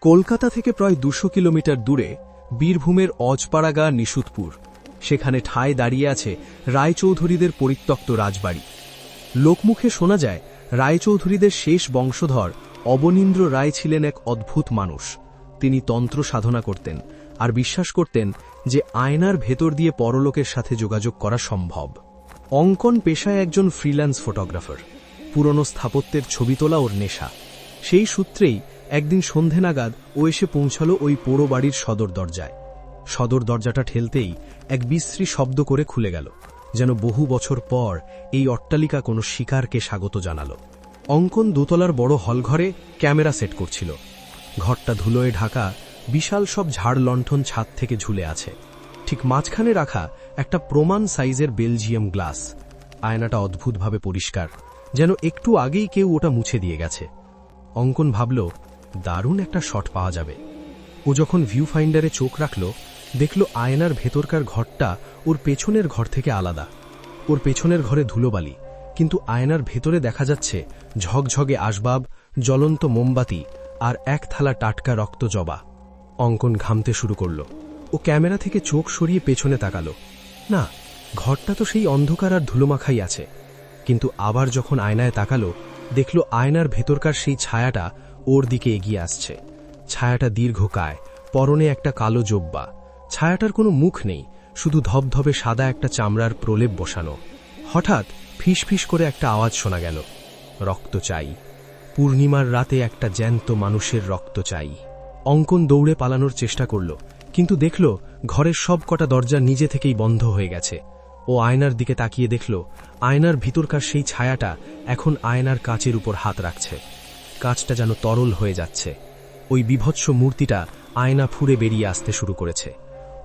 কলকাতা থেকে প্রায় দুশো কিলোমিটার দূরে বীরভূমের অজপাড়াগা নিশুতপুর সেখানে ঠায় দাঁড়িয়ে আছে রায়চৌধুরীদের পরিত্যক্ত রাজবাড়ি। লোকমুখে শোনা যায়, রায়চৌধুরীদের শেষ বংশধর অবনীন্দ্র রায় ছিলেন এক অদ্ভুত মানুষ। তিনি তন্ত্র সাধনা করতেন আর বিশ্বাস করতেন যে আয়নার ভেতর দিয়ে পরলোকের সাথে যোগাযোগ করা সম্ভব। অঙ্কন পেশায় একজন ফ্রিল্যান্স ফটোগ্রাফার। পুরনো স্থাপত্যের ছবি তোলা ওর নেশা। সেই সূত্রেই একদিন সন্ধে নাগাদ ও এসে পৌঁছল ওই পোড়ো বাড়ির সদর দরজায়। সদর দরজাটা ঠেলতেই এক বিশ্রী শব্দ করে খুলে গেল, যেন বহু বছর পর এই অট্টালিকা কোনো শিকারকে স্বাগত জানালো। অঙ্কন দোতলার বড় হলঘরে ক্যামেরা সেট করছিল। ঘরটা ধুলোয় ঢাকা, বিশাল সব ঝাড় লণ্ঠন ছাদ থেকে ঝুলে আছে। ঠিক মাঝখানে রাখা একটা প্রমাণ সাইজের বেলজিয়াম গ্লাস। আয়নাটা অদ্ভুতভাবে পরিষ্কার, যেন একটু আগেই কেউ ওটা মুছে দিয়ে গেছে। অঙ্কন ভাবল দারুণ একটা শট পাওয়া যাবে। ও যখন ভিউ ফাইন্ডারে চোখ রাখল, দেখল আয়নার ভেতরকার ঘরটা ওর পেছনের ঘর থেকে আলাদা। ওর পেছনের ঘরে ধুলোবালি, কিন্তু আয়নার ভেতরে দেখা যাচ্ছে ঝকঝগে আসবাব, জ্বলন্ত মোমবাতি আর এক থালা টাটকা রক্ত জবা। অঙ্কন ঘামতে শুরু করল। ও ক্যামেরা থেকে চোখ সরিয়ে পেছনে তাকালো। না, ঘরটা তো সেই অন্ধকার আর ধুলোমাখাই আছে। কিন্তু আবার যখন আয়নায় তাকালো, দেখল আয়নার ভেতরকার সেই ছায়াটা ওর দিকে এগিয়ে আসছে। ছায়াটা দীর্ঘকায়, পরনে একটা কালো জব্বা। ছায়াটার কোনো মুখ নেই, শুধু ধবধবে সাদা একটা চামড়ার প্রলেপ বসানো। হঠাৎ ফিস ফিস করে একটা আওয়াজ শোনা গেল। রক্ত চাই। পূর্ণিমার রাতে একটা জ্যান্ত মানুষের রক্ত চাই। অঙ্কন দৌড়ে পালানোর চেষ্টা করল, কিন্তু দেখল ঘরের সব কটা দরজা নিজে থেকেই বন্ধ হয়ে গেছে। ও আয়নার দিকে তাকিয়ে দেখল, আয়নার ভিতরকার সেই ছায়াটা এখন আয়নার কাচের উপর হাত রাখছে। কাচটা যেন তরল হয়ে যাচ্ছে। ওই বিভৎস মূর্তিটা আয়না ফুঁড়ে বেরিয়ে আসতে শুরু করেছে।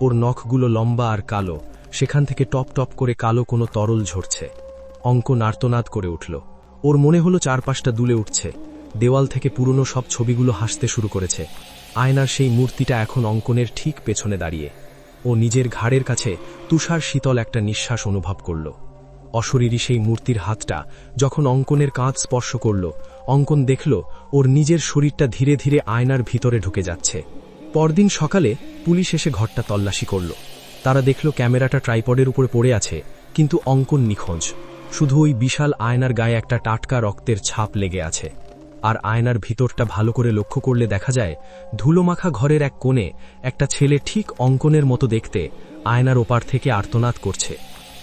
ওর নখগুলো লম্বা আর কালো, সেখান থেকে টপ টপ করে কালো কোনো তরল ঝরছে। অঙ্ক নার্তনাদ করে উঠল। ওর মনে হলো চারপাশটা দুলে উঠছে। দেওয়াল থেকে পুরনো সব ছবিগুলো হাসতে শুরু করেছে। আয়নার সেই মূর্তিটা এখন অঙ্কনের ঠিক পেছনে দাঁড়িয়ে। ও নিজের ঘাড়ের কাছে তুষার শীতল একটা নিঃশ্বাস অনুভব করল। অশরীরী সেই মূর্তির হাতটা যখন অঙ্কনের কাঁধ স্পর্শ করল, অঙ্কন দেখল ওর নিজের শরীরটা ধীরে ধীরে আয়নার ভিতরে ঢুকে যাচ্ছে। পরদিন সকালে পুলিশ এসে ঘরটা তল্লাশি করল। তারা দেখল ক্যামেরাটা ট্রাইপডের উপরে পড়ে আছে, কিন্তু অঙ্কন নিখোঁজ। শুধু ওই বিশাল আয়নার গায়ে একটা টাটকা রক্তের ছাপ লেগে আছে। আর আয়নার ভিতরটা ভালো করে লক্ষ্য করলে দেখা যায়, ধুলোমাখা ঘরের এক কোণে একটা ছেলে ঠিক অঙ্কনের মতো দেখতে আয়নার ওপার থেকে আর্তনাদ করছে।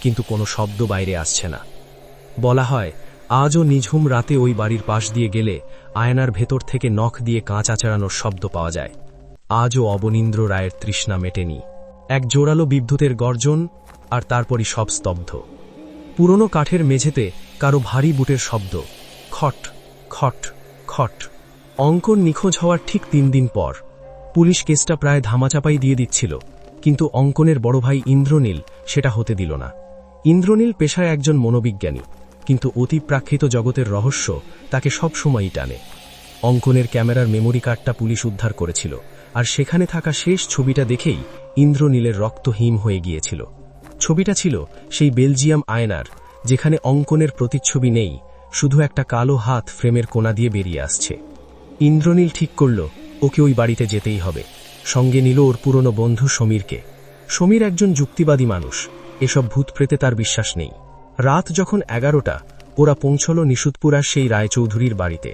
কিন্তু কোনো শব্দ বাইরে আসছে না। বলা হয়, আজও নিঝুম রাতে ওই বাড়ির পাশ দিয়ে গেলে আয়নার ভেতর থেকে নখ দিয়ে কাঁচ আচড়ানোর শব্দ পাওয়া যায়। আজও অবনীন্দ্র রায়ের তৃষ্ণা মেটেনি। এক জোরালো বিদ্যুতের গর্জন আর তারপরই সব স্তব্ধ। পুরনো কাঠের মেঝেতে কারও ভারী বুটের শব্দ, খট খট খট। অঙ্কন নিখোঁজ হওয়ার ঠিক তিন দিন পর। পুলিশ কেসটা প্রায় ধামাচাপাই দিয়ে দিচ্ছিল, কিন্তু অঙ্কনের বড় ভাই ইন্দ্রনীল সেটা হতে দিল না। ইন্দ্রনীল পেশায় একজন মনোবিজ্ঞানী, কিন্তু অতিপ্রাকৃত জগতের রহস্য তাকে সবসময়ই টানে। অঙ্কনের ক্যামেরার মেমোরি কার্ডটা পুলিশ উদ্ধার করেছিল, আর সেখানে থাকা শেষ ছবিটা দেখেই ইন্দ্রনীলের রক্ত হিম হয়ে গিয়েছিল। ছবিটা ছিল সেই বেলজিয়াম আয়নার, যেখানে অঙ্কনের প্রতিচ্ছবি নেই, শুধু একটা কালো হাত ফ্রেমের কোনা দিয়ে বেরিয়ে আসছে। ইন্দ্রনীল ঠিক করল, ওকে ওই বাড়িতে যেতেই হবে। সঙ্গে নিল ওর পুরনো বন্ধু সমীরকে। সমীর একজন যুক্তিবাদী মানুষ এসব ভূত প্রেতে তার বিশ্বাস নেই। রাত যখন এগারোটা, ওরা পৌঁছল নিশুতপুরার সেই রায়চৌধুরীর বাড়িতে।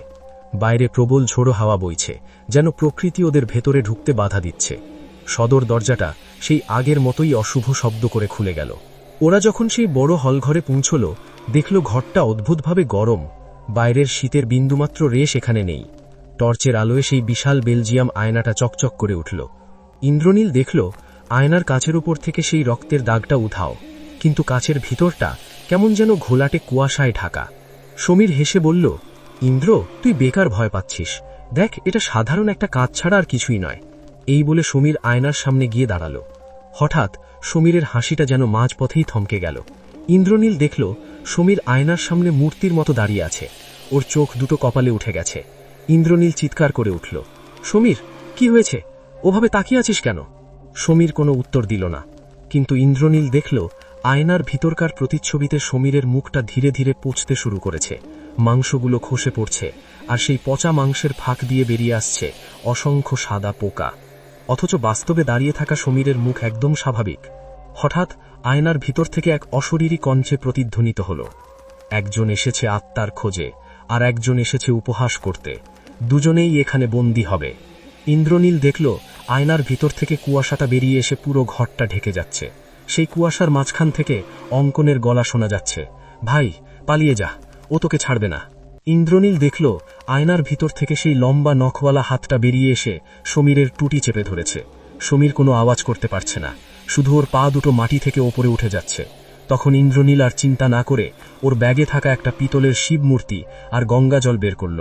বাইরে প্রবল ঝোড়ো হাওয়া বইছে, যেন প্রকৃতি ওদের ভেতরে ঢুকতে বাধা দিচ্ছে। সদর দরজাটা সেই আগের মতোই অশুভ শব্দ করে খুলে গেল। ওরা যখন সেই বড় হলঘরে পৌঁছল, দেখল ঘরটা অদ্ভুতভাবে গরম। বাইরের শীতের বিন্দুমাত্র রেশ এখানে নেই। টর্চের আলোয় সেই বিশাল বেলজিয়াম আয়নাটা চকচক করে উঠল। ইন্দ্রনীল দেখল আয়নার কাছের উপর থেকে সেই রক্তের দাগটা উধাও। কিন্তু কাছের ভিতরটা কেমন যেন ঘোলাটে কুয়াশায় ঢাকা। সমীর হেসে বলল, ইন্দ্র, তুই বেকার ভয় পাচ্ছিস। দেখ, এটা সাধারণ একটা কাজ ছাড়া আর কিছুই নয়। এই বলে সমীর আয়নার সামনে গিয়ে দাঁড়াল। হঠাৎ সমীরের হাসিটা যেন মাঝপথেই থমকে গেল। ইন্দ্রনীল দেখল, সমীর আয়নার সামনে মূর্তির মতো দাঁড়িয়ে আছে। ওর চোখ দুটো কপালে উঠে গেছে। ইন্দ্রনীল চিৎকার করে উঠল, সমীর, কি হয়েছে? ওভাবে তাকিয়ে আছিস কেন? সমীর কোনো উত্তর দিল না। কিন্তু ইন্দ্রনীল দেখল, আয়নার ভিতরকার প্রতিচ্ছবিতে সমীরের মুখটা ধীরে ধীরে পচতে শুরু করেছে। মাংসগুলো খসে পড়ছে, আর সেই পচা মাংসের ফাঁক দিয়ে বেরিয়ে আসছে অসংখ্য সাদা পোকা। অথচ বাস্তবে দাঁড়িয়ে থাকা সমীরের মুখ একদম স্বাভাবিক। হঠাৎ আয়নার ভিতর থেকে এক অশরীরী কণ্ঠে প্রতিধ্বনিত হল। একজন এসেছে আত্মার খোঁজে, আর একজন এসেছে উপহাস করতে। দুজনেই এখানে বন্দী হবে। ইন্দ্রনীল দেখল, আয়নার ভিতর থেকে কুয়াশাটা বেরিয়ে এসে পুরো ঘরটা ঢেকে যাচ্ছে। সেই কুয়াশার মাঝখান থেকে অঙ্কনের গলা শোনা যাচ্ছে। ভাই, পালিয়ে যা, ও তোকে ছাড়বে না। ইন্দ্রনীল দেখল, আয়নার ভিতর থেকে সেই লম্বা নখওয়ালা হাতটা বেরিয়ে এসে সমীরের টুটি চেপে ধরেছে। সমীর কোনো আওয়াজ করতে পারছে না, শুধু ওর পা দুটো মাটি থেকে ওপরে উঠে যাচ্ছে। তখন ইন্দ্রনীল আর চিন্তা না করে ওর ব্যাগে থাকা একটা পিতলের শিব মূর্তি আর গঙ্গা জল বের করল।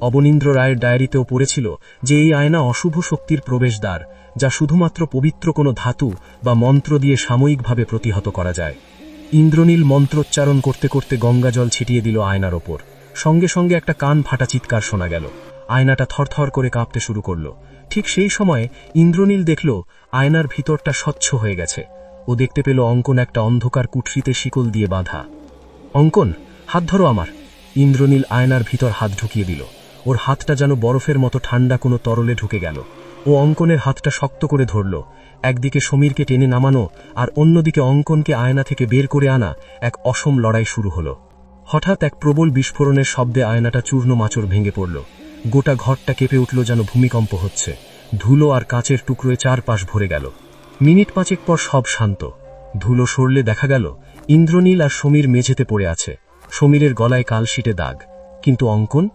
অবনীন্দ্র রায়ের ডায়েরিতেও পড়েছিল যে এই আয়না অশুভ শক্তির প্রবেশদ্বার, যা শুধুমাত্র পবিত্র কোনো ধাতু বা মন্ত্র দিয়ে সাময়িকভাবে প্রতিহত করা যায়। ইন্দ্রনীল মন্ত্রোচ্চারণ করতে করতে গঙ্গা জল ছিটিয়ে দিল আয়নার ওপর। সঙ্গে সঙ্গে একটা কান ফাটা চিৎকার শোনা গেল। আয়নাটা থরথর করে কাঁপতে শুরু করল। ঠিক সেই সময়ে ইন্দ্রনীল দেখল আয়নার ভিতরটা স্বচ্ছ হয়ে গেছে। ও দেখতে পেল অঙ্কন একটা অন্ধকার কুঠরিতে শিকল দিয়ে বাঁধা। অঙ্কন, হাত ধরো আমার। ইন্দ্রনীল আয়নার ভিতর হাত ঢুকিয়ে দিল। ওর হাতটা যেন বরফের মতো ঠান্ডা কোনো তরলে ঢুকে গেল। ও অঙ্কনের হাতটা শক্ত করে ধরল। একদিকে সমীরকে টেনে নামানো আর অন্যদিকে অঙ্কনকে আয়না থেকে বের করে আনা এক অসম লড়াই শুরু হলো। হঠাৎ এক প্রবল বিস্ফোরণের শব্দে আয়নাটা চূর্ণ মাচর ভেঙে পড়ল। গোটা ঘরটা কেঁপে উঠল যেন ভূমিকম্প হচ্ছে। ধুলো আর কাঁচের টুকরোয় চারপাশ ভরে গেল। মিনিট পাঁচেক পর সব শান্ত। ধুলো সরলে দেখা গেল, ইন্দ্রনীল আর সমীর মেঝেতে পড়ে আছে। সমীরের গলায় কালশিটে দাগ। কিন্তু অঙ্কন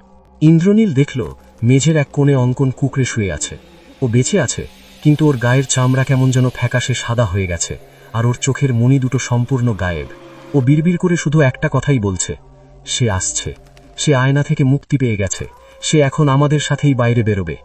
ইন্দ্রনীল দেখল, মেঝের এক কোণে অঙ্কন কুকড়ে শুয়ে আছে। ও বেঁচে আছে, কিন্তু ওর গায়ের চামড়া কেমন যেন ফ্যাকাশে সাদা হয়ে গেছে, আর ওর চোখের মণি দুটো সম্পূর্ণ গায়েব। ও বিড়বিড় করে শুধু একটা কথাই বলছে, সে আসছে। সে আয়না থেকে মুক্তি পেয়ে গেছে। সে এখন আমাদের সাথেই বাইরে বেরোবে।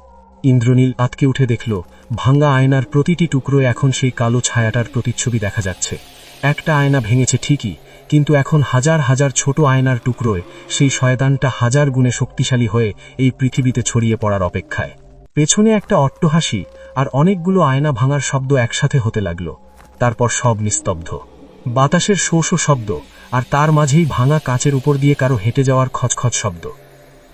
ইন্দ্রনীল আতকে উঠে দেখল, ভাঙ্গা আয়নার প্রতিটি টুকরোয় এখন সেই কালো ছায়াটার প্রতিচ্ছবি দেখা যাচ্ছে। একটা আয়না ভেঙেছে ঠিকই কিন্তু এখন হাজার হাজার ছোট আয়নার টুকরোয় সেই শয়তানটা হাজার গুণে শক্তিশালী হয়ে এই পৃথিবীতে ছড়িয়ে পড়ার অপেক্ষায়। পেছনে একটা অট্টহাসি আর অনেকগুলো আয়না ভাঙার শব্দ একসাথে হতে লাগল। তারপর সব নিস্তব্ধ। বাতাসের শো শব্দ আর তার মাঝেই ভাঙা কাঁচের উপর দিয়ে কারও হেঁটে যাওয়ার খচখচ শব্দ।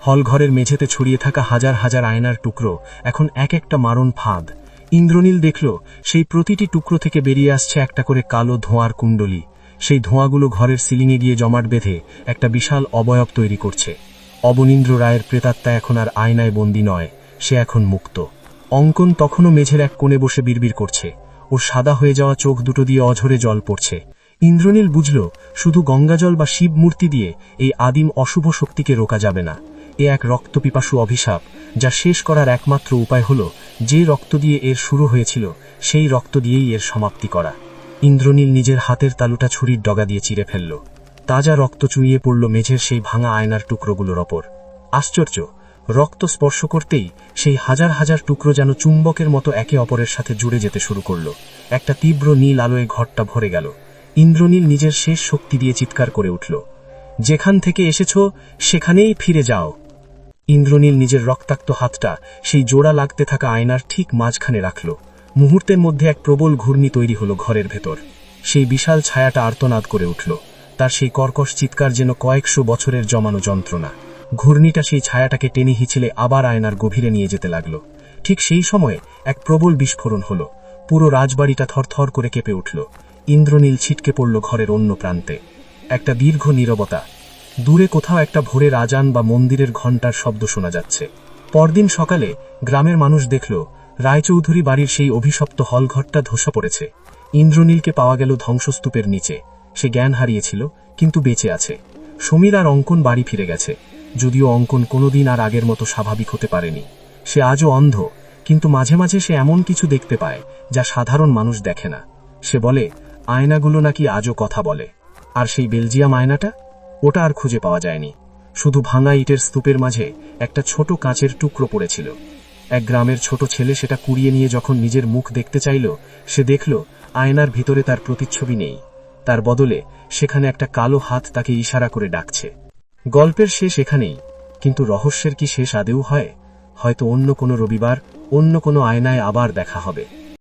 হলঘরের মেঝেতে ছড়িয়ে থাকা হাজার হাজার আয়নার টুকরো এখন এক একটা মারণ ফাঁদ। ইন্দ্রনীল দেখল সেই প্রতিটি টুকরো থেকে বেরিয়ে আসছে একটা করে কালো ধোঁয়ার কুণ্ডলি। সেই ধোঁয়াগুলো ঘরের সিলিংয়ে গিয়ে জমাট বেঁধে একটা বিশাল অবয়ব তৈরি করছে। অবনীন্দ্র রায়ের প্রেতাত্মা এখন আর আয়নায় বন্দি নয়, সে এখন মুক্ত। অঙ্কন তখনও মেঝের এক কোণে বসে বিড়বিড় করছে। ওর সাদা হয়ে যাওয়া চোখ দুটো দিয়ে অঝরে জল পড়ছে। ইন্দ্রনীল বুঝল, শুধু গঙ্গাজল বা শিব মূর্তি দিয়ে এই আদিম অশুভ শক্তিকে রোকা যাবে না। এ এক রক্তপিপাসু অভিশাপ, যা শেষ করার একমাত্র উপায় হল যে রক্ত দিয়ে এর শুরু হয়েছিল, সেই রক্ত দিয়েই এর সমাপ্তি করা। ইন্দ্রনীল নিজের হাতের তালুটা ছুরির ডগা দিয়ে চিরে ফেলল। তাজা রক্ত চুইয়ে পড়ল মেঝের সেই ভাঙা আয়নার টুকরোগুলোর ওপর। আশ্চর্য, রক্ত স্পর্শ করতেই সেই হাজার হাজার টুকরো যেন চুম্বকের মতো একে অপরের সাথে জুড়ে যেতে শুরু করল। একটা তীব্র নীল আলোয় ঘরটা ভরে গেল। ইন্দ্রনীল নিজের শেষ শক্তি দিয়ে চিৎকার করে উঠল, যেখান থেকে এসেছ, সেখানেই ফিরে যাও। ইন্দ্রনীল নিজের রক্তাক্ত হাতটা সেই জোড়া লাগতে থাকা আয়নার ঠিক মাঝখানে রাখল। মুহূর্তের মধ্যে এক প্রবল ঘূর্ণি তৈরি হলো ঘরের ভেতর। সেই বিশাল ছায়াটা আর্তনাদ করে উঠল। তার সেই কর্কশ চিৎকার যেন কয়েকশো বছরের জমানো যন্ত্রণা। ঘূর্ণিটা সেই ছায়াটাকে টেনে হিছিলে আবার আয়নার গভীরে নিয়ে যেতে লাগল। ঠিক সেই সময়ে এক প্রবল বিস্ফোরণ হলো। পুরো রাজবাড়িটা থরথর করে কেঁপে উঠল। ইন্দ্রনীল ছিটকে পড়ল ঘরের অন্য প্রান্তে। একটা দীর্ঘ নীরবতা। দূরে কোথাও একটা ভোরের আজান বা মন্দিরের ঘণ্টার শব্দ শোনা যাচ্ছে। পরদিন সকালে গ্রামের মানুষ দেখল রায়চৌধুরী বাড়ির সেই অভিশপ্ত হলঘরটা ধসা পড়েছে। ইন্দ্রনীলকে পাওয়া গেল ধ্বংসস্তূপের নিচে। সে জ্ঞান হারিয়েছিল, কিন্তু বেঁচে আছে। সমীর আর অঙ্কন বাড়ি ফিরে গেছে। যদিও অঙ্কন কোনোদিন আর আগের মতো স্বাভাবিক হতে পারেনি। সে আজও অন্ধ, কিন্তু মাঝে মাঝে সে এমন কিছু দেখতে পায়, যা সাধারণ মানুষ দেখে না। সে বলে, আয়নাগুলো নাকি আজও কথা বলে। আর সেই বেলজিয়াম আয়নাটা? ওটা আর খুঁজে পাওয়া যায়নি। শুধু ভাঙা ইটের স্তূপের মাঝে একটা ছোট কাঁচের টুকরো পড়েছিল। এক গ্রামের ছোট ছেলে সেটা কুড়িয়ে নিয়ে যখন নিজের মুখ দেখতে চাইল, সে দেখল আয়নার ভিতরে তার প্রতিচ্ছবি নেই। তার বদলে সেখানে একটা কালো হাত তাকে ইশারা করে ডাকছে। গল্পের শেষ এখানেই, কিন্তু রহস্যের কি শেষ আদেও হয়? হয়তো অন্য কোনো রবিবার, অন্য কোনো আয়নায় আবার দেখা হবে।